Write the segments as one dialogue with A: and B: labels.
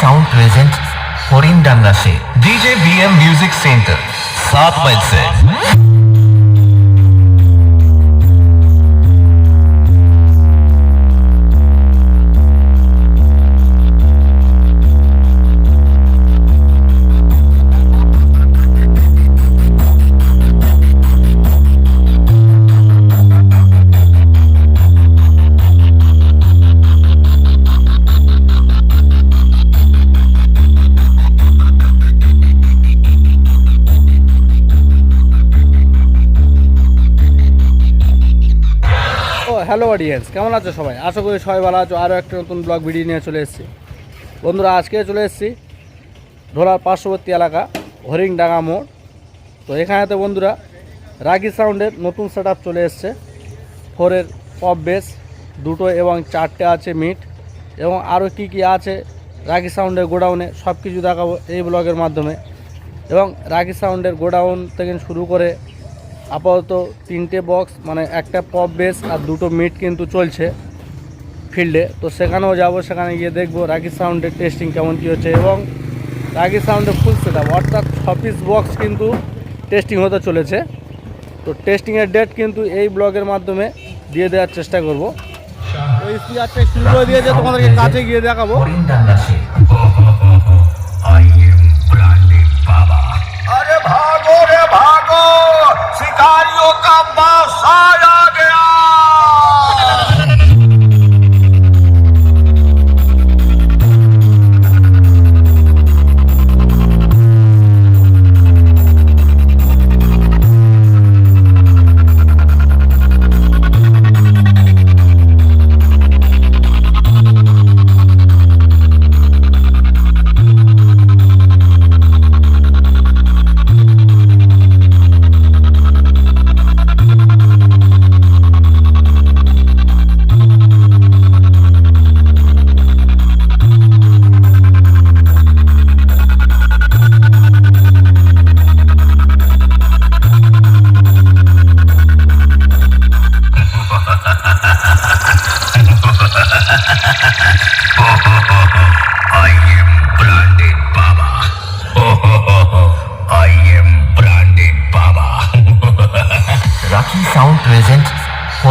A: Sound present Harindanga से DJ B M music centre सात मई से।
B: হ্যালো অডিয়েন্স কেমন আছো সবাই? আশা করি সবাই ভালো আছো। আরও একটা নতুন ব্লগ ভিডিও নিয়ে চলে এসেছি। বন্ধুরা, আজকে চলে এসেছি ঢোলার পার্শ্ববর্তী এলাকা হরিংডাঙ্গা মোড়। তো এখানেতে বন্ধুরা, রাগি সাউন্ডের নতুন সেট চলে এসছে। ফোরের পপ বেস দুটো এবং চারটে আছে মিট এবং আরও কি কি আছে রাগি সাউন্ডের গোডাউনে সব কিছু দেখাবো এই ব্লগের মাধ্যমে। এবং রাগি সাউন্ডের গোডাউন থেকে শুরু করে আপাতত তিনটে বক্স মানে একটা পপ বেস আর দুটো মিট কিন্তু চলছে ফিল্ডে তো সেখানেও যাব সেখানে গিয়ে দেখব রাগি সাউন্ডের টেস্টিং কেমন কী হচ্ছে এবং রাগি সাউন্ডের ফুল সেট অর্থাৎ ছ পিস বক্স কিন্তু টেস্টিং হতে চলেছে। তো টেস্টিংয়ের ডেট কিন্তু এই ব্লগের মাধ্যমে দিয়ে দেওয়ার চেষ্টা করব। তো স্পিকারটা শুরু করে দিয়েছে তোমাদেরকে কাছে গিয়ে দেখাবো।
C: शिकारियों का बासा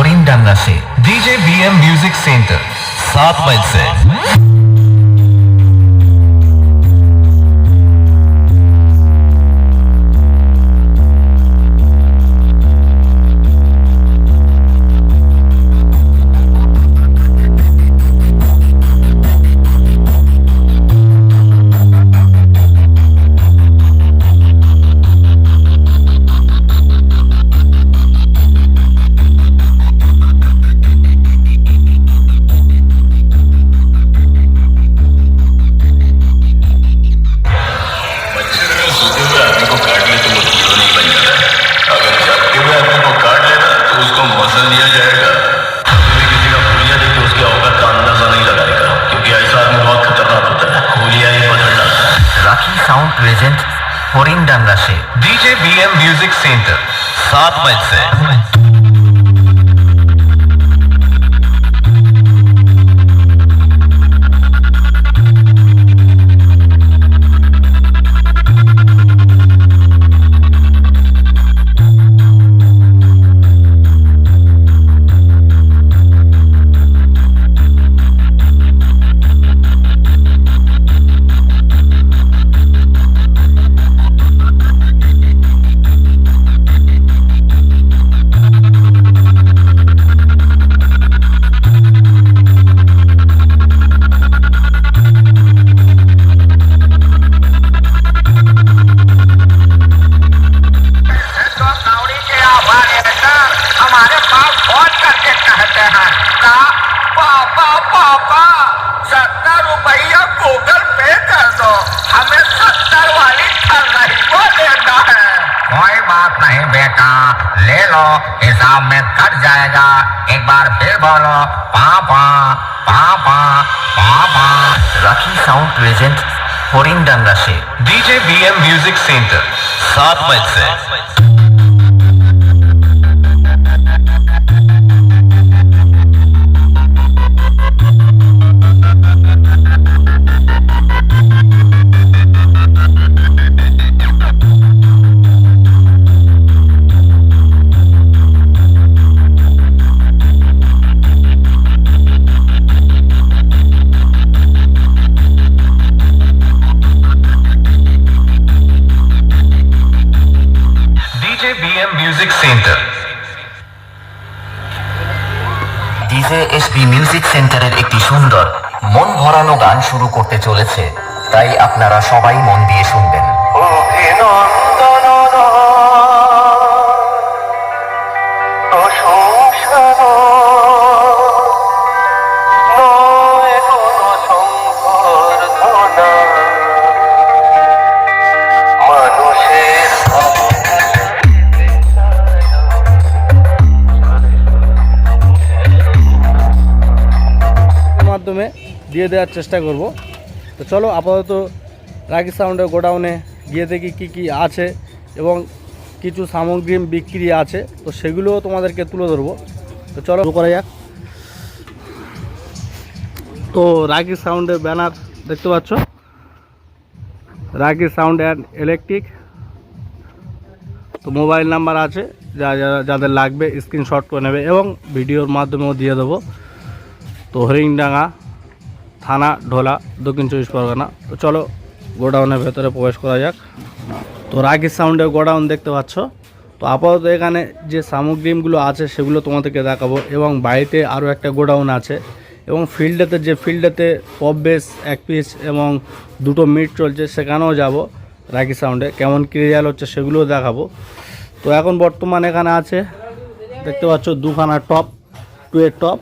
A: करीम डांगा से DJ B M
C: music centre सात
A: बज से। हरिंडांगा से डीजे बीएम म्यूजिक सेंटर सात मील से
C: ले लो हिसाब में कट जाएगा। एक बार फिर बोलो, पापा पापा पापा।
A: राखी साउंड प्रेजेंट हरिंडांगा से। DJ B M music centre, सात मील से। ডিজে এসপি মিউজিক সেন্টারের একটি সুন্দর, মন ভরানো গান শুরু করতে চলেছে। তাই আপনারা সবাই মন দিয়ে শুনবেন।
B: দিয়ে দেওয়ার চেষ্টা করব। তো চলো আপাতত রাগি সাউন্ডের গোডাউনে গিয়ে দেখি কী কী আছে এবং কিছু সামগ্রী বিক্রি আছে। তো সেগুলোও তোমাদেরকে তুলে ধরবো। তো চলো করা যাক। তো রাগি সাউন্ডের ব্যানার দেখতে পাচ্ছ? রাগি সাউন্ড অ্যান্ড ইলেকট্রিক তো মোবাইল নাম্বার আছে, যা যাদের লাগবে স্ক্রিনশট করে নেবে এবং ভিডিওর মাধ্যমেও দিয়ে দেবো। তো হরিংডাঙ্গা থানা, ঢোলা, দক্ষিণ চব্বিশ পরগনা। তো চলো, গোডাউনের ভেতরে প্রবেশ করা যাক। তো রাগি সাউন্ডের গোডাউন দেখতে পাচ্ছ। তো আপাতত এখানে যে সামগ্রীগুলো আছে, সেগুলো তোমাদেরকে দেখাবো এবং বাড়িতে আরও একটা গোডাউন আছে এবং ফিল্ডেতে যে ফিল্ডেতে পপ বেস এক পিস এবং দুটো মিট চলছে, সেখানেও যাব রাগি সাউন্ডে কেমন কী রেজাল্ট হচ্ছে সেগুলোও দেখাবো। তো এখন বর্তমান এখানে আছে, দেখতে পাচ্ছ দুখানা টপ টু এর টপ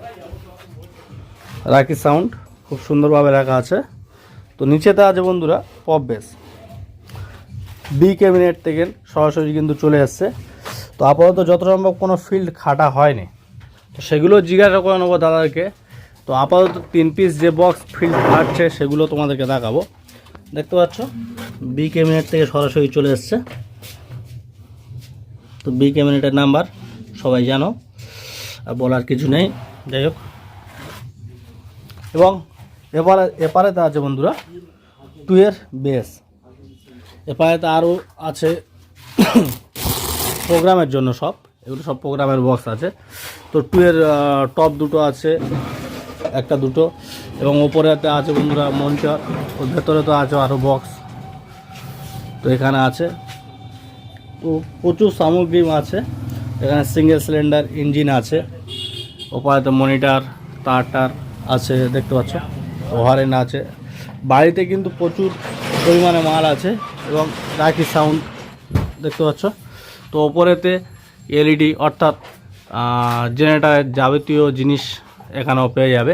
B: রাকি সাউন্ড খুব সুন্দরভাবে রাখা আছে। তো নিচেতে আছে বন্ধুরা, পপ বেস। বি ক্যাবিনেট থেকে সরাসরি কিন্তু চলে এসছে তো আপাতত যত সম্ভব কোনো ফিল্ড খাটা হয়নি, তো সেগুলো জিজ্ঞাসা করে নেব দাদাকে। তো আপাতত তিন পিস যে বক্স ফিল্ড খাটছে, সেগুলো তোমাদেরকে দেখাবো। দেখতে পাচ্ছ? বি ক্যাবিনেট থেকে সরাসরি চলে এসছে তো বি ক্যাবিনেটের নাম্বার সবাই জানো। আর বলার কিছু নেই। যাই হোক। এবং এপারে এপারেতে আছে বন্ধুরা, টুয়ের বেস। এপারেতে আরও আছে প্রোগ্রামের জন্য সব, এগুলো সব প্রোগ্রামের বক্স আছে। তো টুয়ের টপ দুটো আছে, একটা দুটো, এবং ওপরেতে আছে বন্ধুরা মঞ্চর ওর ভেতরে তো আছে আরও বক্স। তো এখানে আছে। তো প্রচুর সামগ্রী আছে, এখানে সিঙ্গেল সিলিন্ডার ইঞ্জিন আছে ওপারেতে মনিটর তার টার আছে, দেখতে পাচ্ছ। ওভারেন আছে। বাড়িতে কিন্তু প্রচুর পরিমাণে মাল আছে এবং রাখি সাউন্ড দেখতে পাচ্ছ। তো ওপরেতে এলইডি অর্থাৎ জেনারেটারের যাবতীয় জিনিস এখানেও পেয়ে যাবে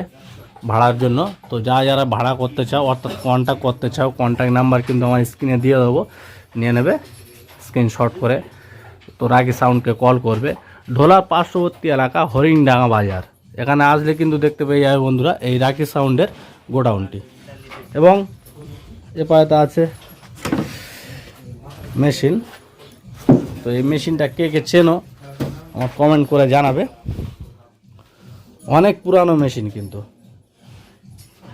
B: ভাড়ার জন্য। তো যা যারা ভাড়া করতে চাও, অর্থাৎ কন্ট্যাক্ট করতে চাও কন্ট্যাক্ট নাম্বার কিন্তু আমার স্ক্রিনে দিয়ে দেবো। নিয়ে নেবে স্ক্রিনশট করে। তো রাগি সাউন্ডকে কল করবে। ঢোলার পার্শ্ববর্তী এলাকা হরিংডাঙ্গা বাজার। এখানে আসলে কিন্তু দেখতে পেয়ে যাবে বন্ধুরা, এই রাকি সাউন্ডের গোডাউনটি। এবং এ পায়েতে আছে মেশিন। তো এই মেশিনটা কে কে চেনো আমার কমেন্ট করে জানাবে। অনেক পুরানো মেশিন কিন্তু।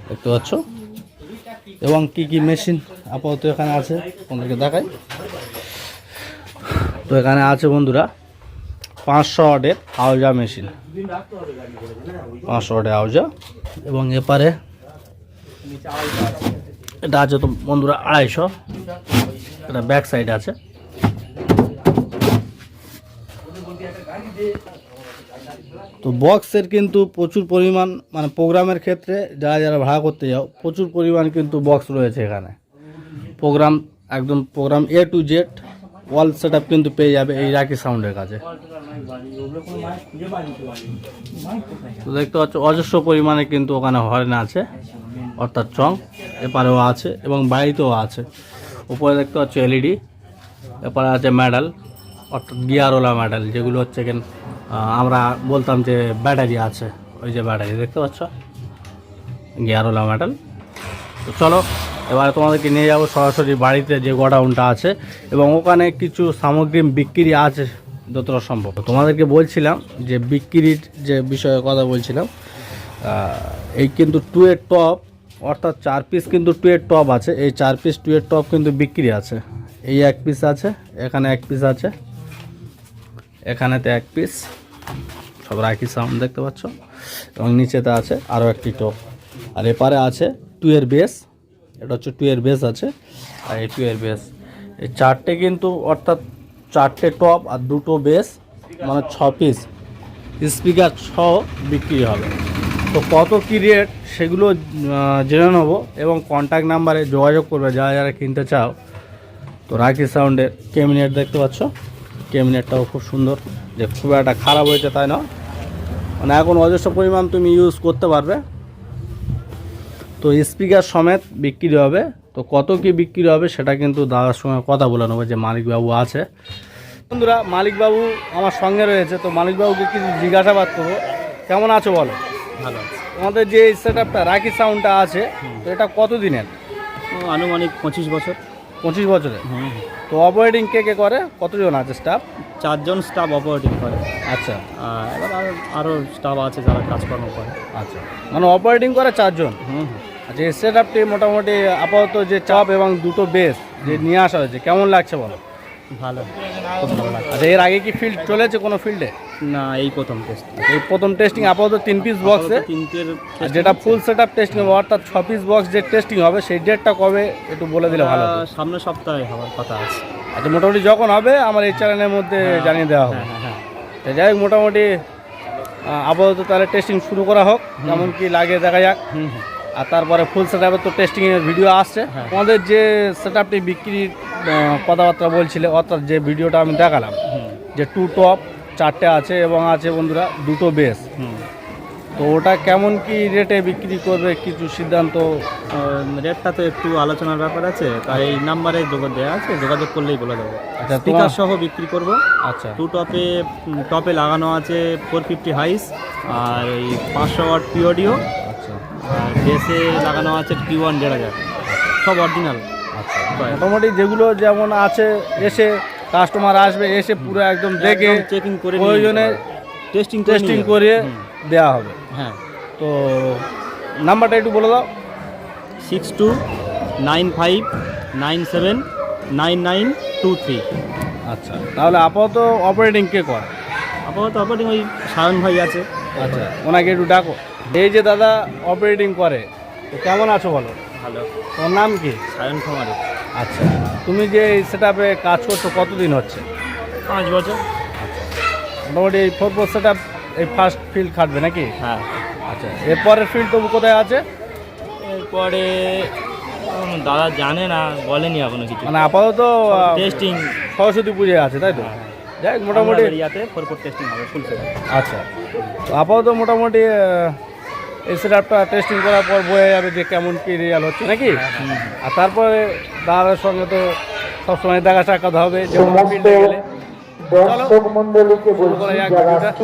B: দেখতে পাচ্ছ? এবং কি কি মেশিন আপাতত এখানে আছে, তোমাদেরকে দেখাই। তো এখানে আছে বন্ধুরা, পাঁচশো ওয়াটের আউজা মেশিন। পাঁচশো ওয়াটের আউজা। এবং এপারে এটা আছে তো বন্ধুরা আড়াইশো। এটা ব্যাক সাইড আছে। তো বক্সের কিন্তু প্রচুর পরিমাণ মানে প্রোগ্রামের ক্ষেত্রে যারা যারা ভাড়া করতে যাও, প্রচুর পরিমাণ কিন্তু বক্স রয়েছে এখানে। প্রোগ্রাম, একদম programme A to Z all set কিন্তু পেয়ে যাবে এই রাকি সাউন্ডের কাছে। তো দেখতে পাচ্ছ, অজস্র পরিমাণে কিন্তু ওখানে হরেন আছে। অর্থাৎ চং এপারেও আছে এবং বাড়িতেও আছে। উপরে দেখতে পাচ্ছ এলইডি এপারে আছে মেডাল অর্থাৎ গিয়ারওয়ালা মেডাল যেগুলো হচ্ছে কেন আমরা বলতাম যে ব্যাটারি আছে, ওই যে ব্যাটারি দেখতে পাচ্ছ? গিয়ারওয়ালা মেডাল তো চলো, এবারে তোমাদেরকে নিয়ে যাব সরাসরি বাড়িতে যে গোডাউনটা আছে এবং ওখানে কিছু সামগ্রী বিক্রি আছে যতটা সম্ভব। তোমাদেরকে বলছিলাম যে বিক্রির যে বিষয়ে কথা বলছিলাম এই কিন্তু টু এর টপ অর্থাৎ চার পিস কিন্তু টু এর টপ আছে। এই চার পিস টু এর টপ কিন্তু বিক্রি আছে। এই এক পিস আছে, এখানে এক পিস আছে, এখানেতে এক পিস সব রাখি সাউন্ড দেখতে পাচ্ছ? এবং নিচেতে আছে আরও একটি টপ আর এপারে আছে টু এর বেস এটা হচ্ছে টু এর বেস আছে। আর এই টু এর বেস এই চারটে কিন্তু অর্থাৎ চারটে টপ আর দুটো বেস মানে ছ পিস স্পিকার ছ বিক্রি হবে। তো কত কী রেট সেগুলো জেনে নেব এবং কন্ট্যাক্ট নাম্বারে যোগাযোগ করবে যারা যারা কিনতে চাও। তো রাখি সাউন্ডের ক্যাবিনেট দেখতে পাচ্ছ? ক্যাবিনেটটাও খুব সুন্দর। যে খুব একটা খারাপ হয়েছে তাই না মানে এখন অজস্র পরিমাণ তুমি ইউজ করতে পারবে। তো স্পিকার সমেত বিক্রি হবে। তো কত কি বিক্রি হবে সেটা কিন্তু দাদার সঙ্গে কথা বলে নেব যে মালিকবাবু আছে। বন্ধুরা, মালিকবাবু আমার সঙ্গে রয়েছে। তো মালিকবাবুকে কিছু জিজ্ঞাসাবাদ করব। কেমন আছো বলো?
D: ভালো আছে।
B: তোমাদের যে সেট আপটা রাখি সাউন্ডটা আছে তো এটা কত দিনের
D: আনুমানিক পঁচিশ বছর।
B: পঁচিশ বছরের। তো অপারেটিং কে কে করে? কতজন আছে স্টাফ
D: চারজন স্টাফ অপারেটিং করে।
B: আচ্ছা।
D: আর এবার আরও আরও স্টাফ আছে যারা কাজকর্ম করে।
B: আচ্ছা। মানে অপারেটিং করে চারজন?
D: হুম
B: আচ্ছা এই সেট আপটি মোটামুটি আপাতত যে চাপ এবং দুটো বেস যে নিয়ে আসা হয়েছে কেমন লাগছে বলো?
D: ভালো। খুব ভালো লাগে
B: আচ্ছা এর আগে কি ফিল্ড চলেছে কোনো ফিল্ডে
D: না এই প্রথম টেস্ট
B: এই প্রথম টেস্টিং আপাতত তিন পিস বক্সে
D: তিনটের
B: যেটা ফুল সেট আপ টেস্টিং হবে অর্থাৎ ছ পিস বক্স যে টেস্টিং হবে সেই ডেটটা কবে একটু বলে দিলে ভালো।
D: সামনের সপ্তাহে হওয়ার কথা আছে।
B: আচ্ছা মোটামুটি যখন হবে আমার এই চ্যানেলের মধ্যে জানিয়ে দেওয়া হবে।
D: হ্যাঁ হ্যাঁ
B: যাই হোক মোটামুটি আপাতত তাহলে টেস্টিং শুরু করা হোক। কেমন কি লাগে দেখা যাক।
D: হুম হুম।
B: আর তারপরে ফুল সেট তো টেস্টিংয়ের ভিডিও আসছে। আমাদের যে সেট আপটি বিক্রির কথাবার্তা বলছিলে অর্থাৎ যে ভিডিওটা আমি দেখালাম যে টু টপ চারটে আছে এবং আছে বন্ধুরা দুটো বেস তো ওটা কেমন কি রেটে বিক্রি করবে কিছু সিদ্ধান্ত?
D: রেটটা তো একটু আলোচনার ব্যাপার আছে তাই এই নাম্বারে যোগাযোগ দেওয়া আছে যোগাযোগ করলেই বলে দেবো।
B: আচ্ছা
D: স্পিকার সহ বিক্রি করব।
B: আচ্ছা।
D: টু টপে টপে লাগানো আছে ফোর ফিফটি হাইস আর এই পাঁচশো ওয়াট পিওডিও বেসে লাগানো আছে টি ওয়ান দেড় হাজার। সব অরিজিনাল
B: আচ্ছা। মোটামুটি যেগুলো যেমন আছে এসে কাস্টমার আসবে এসে পুরো একদম দেখে
D: চেকিং করে
B: প্রয়োজনে
D: টেস্টিং
B: টেস্টিং করে দেওয়া হবে।
D: হ্যাঁ।
B: তো নাম্বারটা একটু বলে দাও।
D: Six two nine five nine seven nine nine two three
B: আচ্ছা তাহলে আপাতত অপারেটিং কে করে
D: আপাতত অপারেটিং ওই সায়ন ভাই আছে।
B: আচ্ছা। ওনাকে একটু ডাকো। এই যে দাদা অপারেটিং করে তো কেমন আছো বলো?
D: ভালো।
B: তোমার নাম কি?
D: সায়ন খামারে
B: আচ্ছা। তুমি যে এই সেট কাজ করছ কতদিন হচ্ছে?
D: পাঁচ বছর।
B: মোটামুটি এই ফোর ফোর সেট এই ফার্স্ট ফিল্ড খাটবে নাকি?
D: হ্যাঁ।
B: আচ্ছা। এরপরের ফিল্ড তবু কোথায় আছে?
D: এরপরে দাদা জানে না বলেনি এখনও কিছু।
B: মানে আপাতত
D: টেস্টিং
B: সরস্বতী পুজো আছে তাই তো? যাই হোক, মোটামুটি
D: ইয়াতে ফোর ফোর টেস্টিং হবে ফুল সেট
B: আচ্ছা। তো আপাতত মোটামুটি এসে এই সেট টেস্টিং করার পর বোঝা যাবে যে কেমন কি রেজাল্ট হচ্ছে নাকি? আর তারপরে দাদার সঙ্গে তো সবসময় দেখা সাক্ষাৎ হবে যেমন ফিল্ডে গেলে
E: দর্শক মন্ডলীকে
B: করা যাক